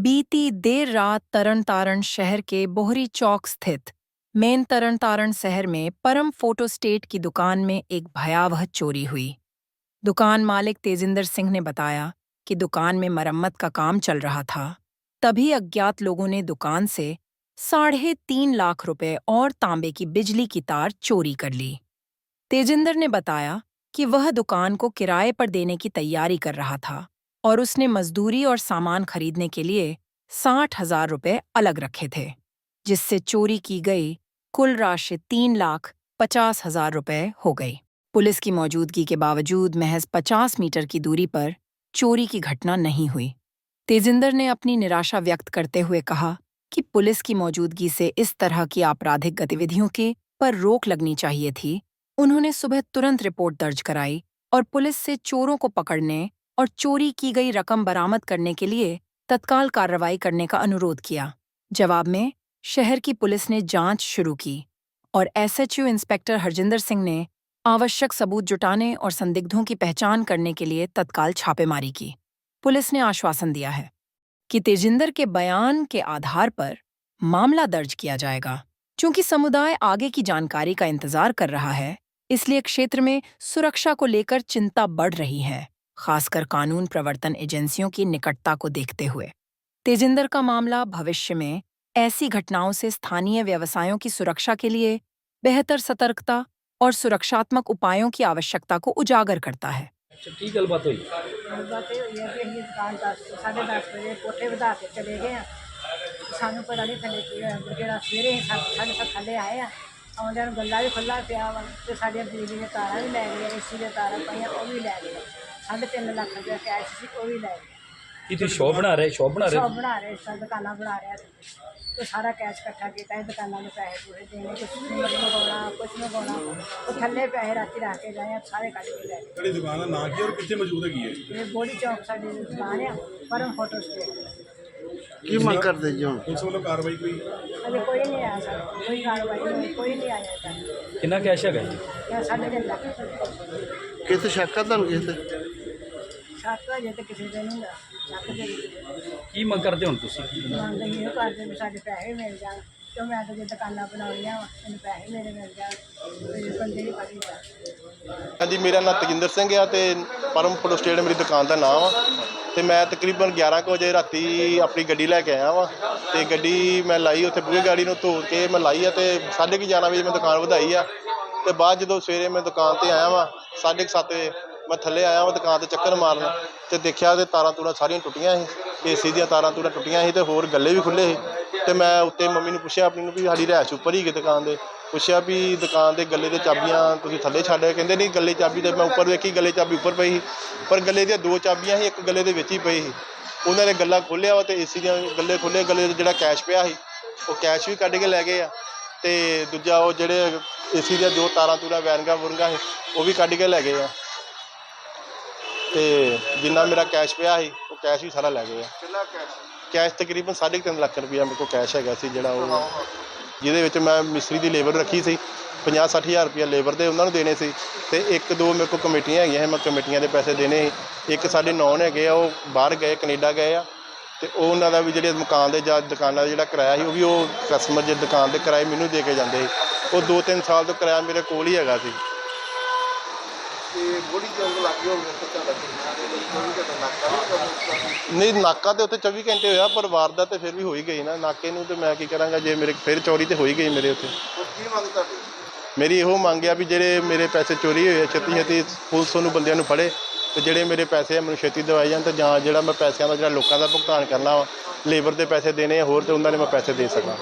बीती देर रात तरनतारण शहर के बोहरी चौक स्थित मेन तरनतारण शहर में परम फ़ोटो स्टेट की दुकान में एक भयावह चोरी हुई। दुकान मालिक तेजिंदर सिंह ने बताया कि दुकान में मरम्मत का काम चल रहा था। तभी अज्ञात लोगों ने दुकान से साढ़े तीन लाख रुपए और तांबे की बिजली की तार चोरी कर ली। तेजिंदर ने बताया कि वह दुकान को किराए पर देने की तैयारी कर रहा था। और उसने मजदूरी और सामान खरीदने के लिए साठ हज़ार रुपये अलग रखे थे, जिससे चोरी की गई कुल राशि तीन लाख पचास हज़ार रुपये हो गई। पुलिस की मौजूदगी के बावजूद महज पचास मीटर की दूरी पर चोरी की घटना नहीं हुई। तेजिंदर ने अपनी निराशा व्यक्त करते हुए कहा कि पुलिस की मौजूदगी से इस तरह की आपराधिक गतिविधियों के पर रोक लगनी चाहिए थी। उन्होंने सुबह तुरंत रिपोर्ट दर्ज कराई और पुलिस से चोरों को पकड़ने और चोरी की गई रकम बरामद करने के लिए तत्काल कार्रवाई करने का अनुरोध किया। जवाब में, शहर की पुलिस ने जाँच शुरू की और एसएचयू इंस्पेक्टर हरजिंदर सिंह ने आवश्यक सबूत जुटाने और संदिग्धों की पहचान करने के लिए तत्काल छापेमारी की। पुलिस ने आश्वासन दिया है कि तेजिंदर के बयान के आधार पर मामला दर्ज किया जाएगा। चूँकि समुदाय आगे की जानकारी का इंतज़ार कर रहा है, इसलिए क्षेत्र में सुरक्षा को लेकर चिंता बढ़ रही है। खासकर कानून प्रवर्तन एजेंसियों की निकटता को देखते हुए तेजिंदर का मामला भविष्य में ऐसी घटनाओं से स्थानीय व्यवसायों की सुरक्षा के लिए बेहतर सतर्कता और सुरक्षात्मक उपायों की आवश्यकता को उजागर करता है ਅੱਛਾ ਕੀ ਗੱਲਬਾਤ ਹੋਈ ਗੱਲਬਾਤ ਇਹ ਹੋਈ ਹੈ ਕਿ ਅਸੀਂ ਦੁਕਾਨ ਦਸ ਸਾਢੇ ਦਸ ਵਜੇ ਕੋਠੇ ਵਧਾ ਕੇ ਚਲੇ ਗਏ ਆ ਸਾਨੂੰ ਪਤਾ ਨਹੀਂ ਥੱਲੇ ਕੀ ਹੋਇਆ ਜਿਹੜਾ ਸਵੇਰੇ ਅਸੀਂ ਸੱਤ ਸਾਢੇ ਸੱਤ ਥੱਲੇ ਆਏ ਆ ਆਉਂਦਿਆਂ ਨੂੰ ਗੱਲਾ ਵੀ ਖੁੱਲਾ ਪਿਆ ਵਾ ਤੇ ਸਾਡੀਆਂ ਬਿਜਲੀ ਦੀਆਂ ਤਾਰਾਂ ਵੀ ਲੈ ਗਏ ਏਸੀ ਦੀਆਂ ਤਾਰਾਂ ਪਈਆਂ ਉਹ ਵੀ ਲੈ ਗਏ ਸਾਢੇ ਤਿੰਨ ਲੱਖ ਰੁਪਏ ਕੈਸ਼ ਸੀ ਉਹ ਵੀ ਲੈ ਗਏ ਕੀ ਤੁਸੀਂ ਸ਼ੋਪ ਬਣਾ ਰਹੇ? ਸ਼ੋਪ ਬਣਾ ਰਹੇ ਸਭ ਬਣਾ ਰਹੇ ਸਭ ਦੁਕਾਨਾਂ ਬਣਾ ਰਿਹਾ ਸੀ ਤੇ ਸਾਰਾ ਕੈਸ਼ ਇਕੱਠਾ ਕੀਤਾ ਇਹ ਦੁਕਾਨਾਂ ਨੂੰ ਪੈਸੇ ਪੂਰੇ ਦੇਣੇ ਕੁਛ ਸਿਮਟ ਮੰਗਾਉਣਾ ਕੁਛ ਮੰਗਾਉਣਾ ਉਹ ਥੱਲੇ ਪੈਸੇ ਰਾਤੀ ਰੱਖ ਕੇ ਗਏ ਆ, ਸਾਰੇ ਕੱਢ ਕੇ ਲੈ ਗਏ। ਕਿਹੜੀ ਦੁਕਾਨ ਦਾ ਨਾਂ ਕੀ ਹੈ ਔਰ ਕਿੱਥੇ ਮੌਜੂਦ ਹੈਗੀ ਹੈ ਇਹ? ਬੋਡੀ ਚੌਕ ਸਾਡੀ ਦੁਕਾਨ ਆ ਪਰਮ ਫੋਟੋ ਸਟੇਟ ਕੀ ਮੰਗ ਕਰਦੇ ਜੀ ਹੁਣ? ਪੁਲਿਸ ਵੱਲੋਂ ਕਾਰਵਾਈ ਕੋਈ? ਅਜੇ ਕੋਈ ਨਹੀਂ ਆਇਆ ਸਰ ਕੋਈ ਕਾਰਵਾਈ ਨਹੀਂ ਕੋਈ ਨਹੀਂ ਆਇਆ ਸਰ ਕਿੰਨਾ ਕੈਸ਼ ਹੈਗਾ? ਜੀ ਇਹ ਸਾਡੇ ਦੇ ਲੱਖ। ਕਿਤੇ ਸ਼ੱਕ ਆ ਤੁਹਾਨੂੰ ਕਿਸੇ ਤੇ? ਸੱਤ ਵਜੇ ਤੇ ਕਿਸੇ ਦੇ ਨਹੀਂ ਲੱਖ ਦੇ ਕੀ ਮੰਗ ਕਰਦੇ ਹੁਣ ਤੁਸੀਂ? ਮੰਗਦੇ ਹੀ ਇਹ ਕਰਦੇ ਵੀ ਸਾਡੇ ਪੈਸੇ ਮਿਲ ਜਾਣ ਕਿਉਂ ਮੈਂ ਤਾਂ ਜੇ ਦੁਕਾਨਾਂ ਬਣਾਉਣੀਆਂ ਵਾ ਮੈਨੂੰ ਪੈਸੇ ਮੇਰੇ ਮਿਲ ਜਾਣ ਮੇਰੇ ਬੰਦੇ ਨਹੀਂ ਫੜੀ ਜਾਣ। ਹਾਂਜੀ ਮੇਰਾ ਨਾਮ ਤਜਿੰਦਰ ਸਿੰਘ ਆ ਤੇ ਪਰਮ ਫੋਟੋ ਸਟੇਟ ਮੇਰੀ ਦੁਕਾਨ ਦਾ ਨਾਮ ਆ। ਤੇ ਮੈਂ ਤਕਰੀਬਨ 11 ਕੁ ਵਜੇ ਰਾਤੀ ਆਪਣੀ ਗੱਡੀ ਲੈ ਕੇ ਆਇਆ ਵਾਂ ਤੇ ਗੱਡੀ ਮੈਂ ਲਾਈ ਉੱਥੇ ਪੂਰੀ ਗਾੜੀ ਨੂੰ ਧੋ ਕੇ ਮੈਂ ਲਾਈ ਆ ਤੇ 11:30 ਵਜੇ ਮੈਂ ਦੁਕਾਨ ਵਧਾਈ ਆ। ਤੇ ਬਾਅਦ ਜਦੋਂ ਸਵੇਰੇ ਮੈਂ ਦੁਕਾਨ ਤੇ ਆਇਆ ਵਾਂ 7:30 ਵਜੇ ਮੈਂ ਥੱਲੇ ਆਇਆ ਵਾਂ ਦੁਕਾਨ ਤੇ ਚੱਕਰ ਮਾਰਨ ਤੇ ਦੇਖਿਆ ਤੇ ਤਾਰਾਂ ਤੂਰਾਂ ਸਾਰੀਆਂ ਟੁੱਟੀਆਂ ਸੀ ਏਸੀ ਦੀਆਂ ਤਾਰਾਂ ਤੂੜਾਂ ਟੁੱਟੀਆਂ ਸੀ ਤੇ ਹੋਰ ਗੱਲੇ ਵੀ ਖੁੱਲੇ ਸੀ। ਤੇ ਮੈਂ ਉੱਤੇ ਮੰਮੀ ਨੂੰ ਪੁੱਛਿਆ ਆਪਣੀ ਨੂੰ ਵੀ ਸਾਡੀ ਰਹਿਸ਼ ਉੱਪਰ ਹੀ ਗਈ ਦੁਕਾਨ ਦੇ। ਪੁੱਛਿਆ ਵੀ ਦੁਕਾਨ ਦੇ ਗੱਲੇ ਦੇ ਚਾਬੀਆਂ ਤੁਸੀਂ ਥੱਲੇ ਛੱਡ ਆਏ ਕਹਿੰਦੇ ਨਹੀਂ ਗੱਲੇ ਚਾਬੀ ਤੇ ਮੈਂ ਉੱਪਰ ਵੇਖੀ ਗੱਲੇ ਚਾਬੀ ਉੱਪਰ ਪਈ ਸੀ। ਪਰ ਗੱਲੇ ਦੀਆਂ ਦੋ ਚਾਬੀਆਂ ਸੀ, ਇੱਕ ਗੱਲੇ ਦੇ ਵਿੱਚ ਹੀ ਪਈ ਸੀ। ਉਹਨਾਂ ਨੇ ਗੱਲਾਂ ਖੋਲ੍ਹਿਆ ਵਾ ਤੇ ਏਸੀ ਦੀਆਂ ਗੱਲੇ ਖੋਲ੍ਹੇ, ਗੱਲੇ 'ਚ ਜਿਹੜਾ ਕੈਸ਼ ਪਿਆ ਸੀ, ਉਹ ਕੈਸ਼ ਵੀ ਕੱਢ ਕੇ ਲੈ ਗਏ ਆ। ਤੇ ਦੂਜਾ ਉਹ ਜਿਹੜੇ ਏਸੀ ਦੀਆਂ ਦੋ ਤਾਰਾਂ ਤੂਰਾਂ ਵੈਨਗਾ ਵੁਰਗਾ ਸੀ, ਉਹ ਵੀ ਕੱਢ ਕੇ ਲੈ ਗਏ ਆ। ਤੇ ਜਿੰਨਾ ਮੇਰਾ ਕੈਸ਼ ਪਿਆ ਸੀ ਉਹ ਕੈਸ਼ ਵੀ ਸਾਰਾ ਲੈ ਗਏ ਆ। ਕਿੰਨਾ ਕੈਸ਼ ਕੈਸ਼ ਤਕਰੀਬਨ 3.5 ਲੱਖ ਰੁਪਇਆ ਮੇਰੇ ਕੋਲ ਕੈਸ਼ ਹੈਗਾ ਸੀ ਜਿਹੜਾ ਉਹ ਜਿਹਦੇ ਵਿੱਚ ਮੈਂ ਮਿਸਤਰੀ ਦੀ ਲੇਬਰ ਰੱਖੀ ਸੀ 50 60000 ਰੁਪਇਆ ਲੇਬਰ ਦੇ ਉਹਨਾਂ ਨੂੰ ਦੇਣੇ ਸੀ ਤੇ ਇੱਕ ਦੋ ਮੇਰੇ ਕੋਲ ਕਮੇਟੀਆਂ ਹੈਗੀਆਂ ਸੀ ਮੈਂ ਕਮੇਟੀਆਂ ਦੇ ਪੈਸੇ ਦੇਣੇ ਸੀ। ਇੱਕ ਸਾਡੇ ਨੌਨ ਹੈਗੇ ਆ ਉਹ ਬਾਹਰ ਗਏ ਕੈਨੇਡਾ ਗਏ ਆ ਤੇ ਉਹ ਉਹਨਾਂ ਦਾ ਵੀ ਜਿਹੜੇ ਮਕਾਨ ਦੇ ਜਾਂ ਦੁਕਾਨਾਂ ਦਾ ਜਿਹੜਾ ਕਿਰਾਇਆ ਸੀ ਉਹ ਵੀ ਉਹ ਕਸਟਮਰ ਜੇ ਦੁਕਾਨ ਦੇ ਕਿਰਾਏ ਮੈਨੂੰ ਦੇ ਕੇ ਜਾਂਦੇ ਸੀ। ਉਹ 2-3 ਸਾਲ ਤੋਂ ਕਿਰਾਇਆ ਮੇਰੇ ਕੋਲ ਹੀ ਹੈਗਾ ਸੀ। ਤੇ ਬੋਡੀ ਚੌਂਕ ਲੱਗ ਗਿਆ ਹੋਵੇ ਤਾਂ ਤੁਹਾਡਾ ਕਿੰਨਾ ਦੇ ਲਈ ਕੋਈ ਘਟਨਾ ਨਾਕਾ ਨਹੀਂ ਨਹੀਂ ਨਾਕਾ ਤੇ ਉੱਥੇ 24 ਘੰਟੇ ਹੋਇਆ ਪਰ ਵਾਰਦਾਤ ਤੇ ਫਿਰ ਵੀ ਹੋ ਹੀ ਗਈ ਨਾ ਨਾਕੇ ਨੂੰ ਤੇ ਮੈਂ ਕੀ ਕਰਾਂਗਾ ਜੇ ਮੇਰੇ ਫਿਰ ਚੋਰੀ ਤੇ ਹੋ ਹੀ ਗਈ ਮੇਰੇ ਉੱਥੇ ਉਹ ਕੀ ਮੰਗ ਤੁਹਾਡੀ ਮੇਰੀ ਇਹੋ ਮੰਗ ਆ ਵੀ ਜਿਹੜੇ ਮੇਰੇ ਪੈਸੇ ਚੋਰੀ ਹੋਏ ਆ ਛੇਤੀ ਛੇਤੀ ਪੁਲਿਸ ਨੂੰ ਬੰਦਿਆਂ ਨੂੰ ਫੜੇ ਤੇ ਜਿਹੜੇ ਮੇਰੇ ਪੈਸੇ ਆ ਮੈਨੂੰ ਛੇਤੀ ਦਿਵਾਏ ਜਾਣ ਤੇ ਜਾਂ ਜਿਹੜਾ ਮੈਂ ਪੈਸਿਆਂ ਦਾ ਜਿਹੜਾ ਲੋਕਾਂ ਦਾ ਭੁਗਤਾਨ ਕਰਨਾ ਵਾ ਲੇਬਰ ਦੇ ਪੈਸੇ ਦੇਣੇ ਆ ਹੋਰ ਤੇ ਉਹਨਾਂ ਨੇ ਮੈਂ ਪੈਸੇ ਦੇ ਸਕਾਂ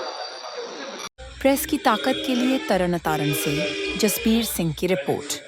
प्रेस की ताकत के लिए तरन तारण से जसबीर सिंह की रिपोर्ट